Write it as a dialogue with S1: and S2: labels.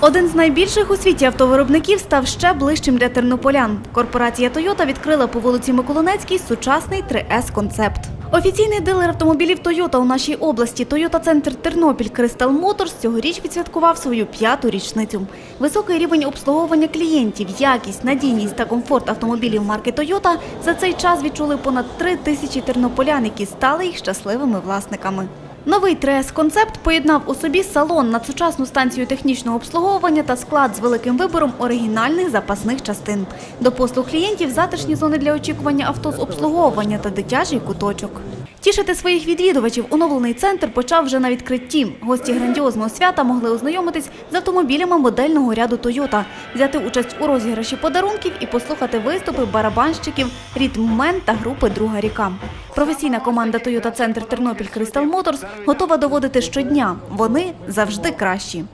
S1: Один з найбільших у світі автовиробників став ще ближчим для тернополян. Корпорація Toyota відкрила по вулиці Миколинецькій сучасний 3S концепт. Офіційний дилер автомобілів Toyota у нашій області Toyota Центр Тернопіль Crystal Motors цьогоріч відсвяткував свою п'яту річницю. Високий рівень обслуговування клієнтів, якість, надійність та комфорт автомобілів марки Toyota за цей час відчули понад три тисячі тернополян, які стали їх щасливими власниками. Новий 3S-концепт поєднав у собі салон, надсучасну станцію технічного обслуговування та склад з великим вибором оригінальних запасних частин. До послуг клієнтів затишні зони для очікування авто з обслуговування та дитячий куточок. Тішити своїх відвідувачів оновлений центр почав вже на відкритті. Гості грандіозного свята могли ознайомитись з автомобілями модельного ряду Toyota, взяти участь у розіграші подарунків і послухати виступи барабанщиків «Ритммен» та групи Друга ріка. Професійна команда Toyota Центр Тернопіль Crystal Motors готова доводити щодня. Вони завжди кращі.